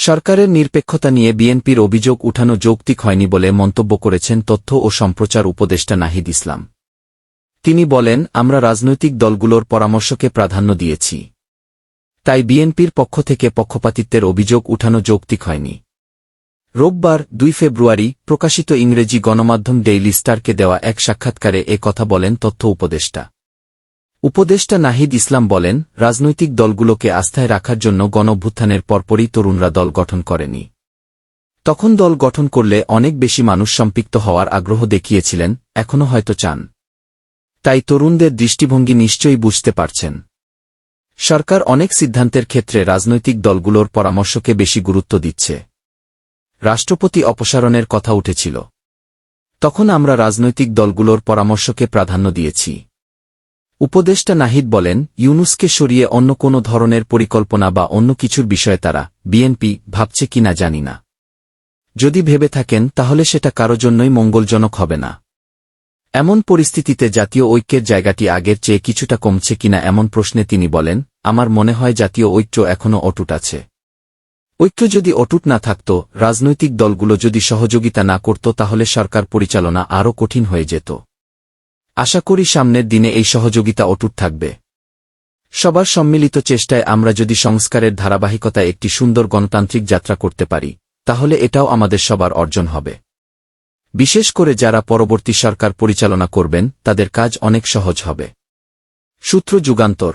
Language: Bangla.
সরকারের নিরপেক্ষতা নিয়ে বিএনপির অভিযোগ উঠানো যৌক্তিক হয়নি বলে মন্তব্য করেছেন তথ্য ও সম্প্রচার উপদেষ্টা নাহিদ ইসলাম। তিনি বলেন, আমরা রাজনৈতিক দলগুলোর পরামর্শকে প্রাধান্য দিয়েছি। তাই বিএনপির পক্ষ থেকে পক্ষপাতিত্বের অভিযোগ উঠানো যৌক্তিক হয়নি। রোববার, দুই ফেব্রুয়ারি, প্রকাশিত ইংরেজি গণমাধ্যম ডেইলি স্টারকে দেওয়া এক সাক্ষাৎকারে এ কথা বলেন তথ্য উপদেষ্টা। উপদেষ্টা নাহিদ ইসলাম বলেন, রাজনৈতিক দলগুলোকে আস্থায় রাখার জন্য গণভ্যুত্থানের পরপরই তরুণরা দল গঠন করেনি। তখন দল গঠন করলে অনেক বেশি মানুষ সম্পৃক্ত হওয়ার আগ্রহ দেখিয়েছিলেন, এখনও হয়তো চান। তাই তরুণদের দৃষ্টিভঙ্গি নিশ্চয়ই বুঝতে পারছেন। সরকার অনেক সিদ্ধান্তের ক্ষেত্রে রাজনৈতিক দলগুলোর পরামর্শকে বেশি গুরুত্ব দিচ্ছে। রাষ্ট্রপতি অপসারণের কথা উঠেছিল। তখন আমরা রাজনৈতিক দলগুলোর পরামর্শকে প্রাধান্য দিয়েছি। উপদেষ্টা নাহিদ বলেন, ইউনুসকে সরিয়ে অন্য কোনো ধরনের পরিকল্পনা বা অন্য কিছুর বিষয়ে তারা, বিএনপি, ভাবছে কিনা জানি না। যদি ভেবে থাকেন, তাহলে সেটা কারও জন্যই মঙ্গলজনক হবে না। এমন পরিস্থিতিতে জাতীয় ঐক্যের জায়গাটি আগের চেয়ে কিছুটা কমছে কিনা এমন প্রশ্নে তিনি বলেন, আমার মনে হয় জাতীয় ঐক্য এখনও অটুট আছে। ঐক্য যদি অটুট না থাকত, রাজনৈতিক দলগুলো যদি সহযোগিতা না করত, তাহলে সরকার পরিচালনা আরও কঠিন হয়ে যেত। আশা করি সামনের দিনে এই সহযোগিতা অটুট থাকবে। সবার সম্মিলিত চেষ্টায় আমরা যদি সংস্কারের ধারাবাহিকতায় একটি সুন্দর গণতান্ত্রিক যাত্রা করতে পারি, তাহলে এটাও আমাদের সবার অর্জন হবে। বিশেষ করে যারা পরবর্তী সরকার পরিচালনা করবেন, তাদের কাজ অনেক সহজ হবে। সূত্র যুগান্তর